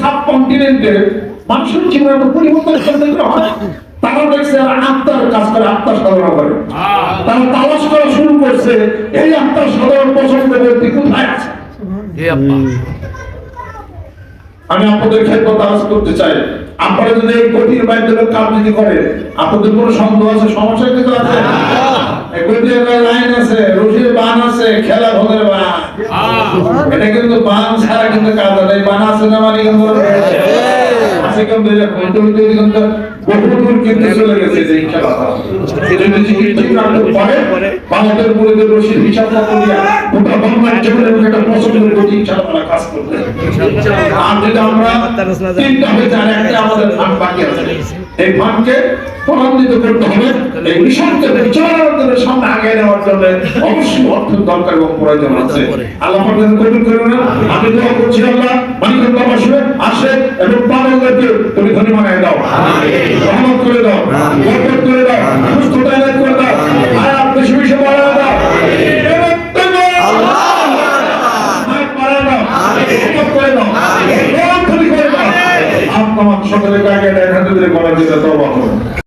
Sub কন্টিনেন্টে মানুষের জীবনে পরিবর্তন করতে হয়? তারা দেখছে আত্মার কাজ করে আত্মার সাধনা করে। তারা তালাশ করা শুরু করছে এই আত্মার সাধারণ পছন্দের ব্যক্তি কোথায় আছে? আমি আপনাদের ক্ষেত্রে তালাশ করতে চাই। আপনারা যদি এই গতির মাধ্যমে কাজ যদি করে আপনাদের কোনো সন্দেহ আছে? সমস্যা কিছু আছে? লাইন আছে রশির বান আছে খেলা ভোগের বান। এটা কিন্তু বান ছাড়া কিন্তু কাজ হয়। এই বান আছে না মানে কিন্তু আছে কিন্তু এটা হইতে হইতে কিন্তু বহু দূর কিন্তু চলে গেছে যে এই খেলাটা এটা যদি ঠিক রাখতে পারে বাংলাদেশ বলে যে রশির হিসাব না করিয়া গোটা বাংলার জীবনের একটা পছন্দের গতি খেলাটা কাজ করতে আর যদি আমরা তিনটা হয়ে যায় একটা আমাদের ফান্ড বাকি আছে। এই ফান্ডকে ত্বরান্বিত করতে হবে। এই মিশনকে সামনে আগে জন্য অবশ্যই অর্থ দরকার এবং প্রয়োজন আছে। আল্লাহ আপনাদের কবুল করুন না। আমি দোয়া করছি আল্লাহ মানিকন্দ বসবে আসে এবং পাগলদেরকে তুমি ধনী বানায় দাও। রহমত করে দাও বরকত করে দাও সুস্থতা এনে করে দাও আর বেশি বেশি বাড়ায় দাও। সকলের আগে দেখা দিলে করা যেতে তবা করুন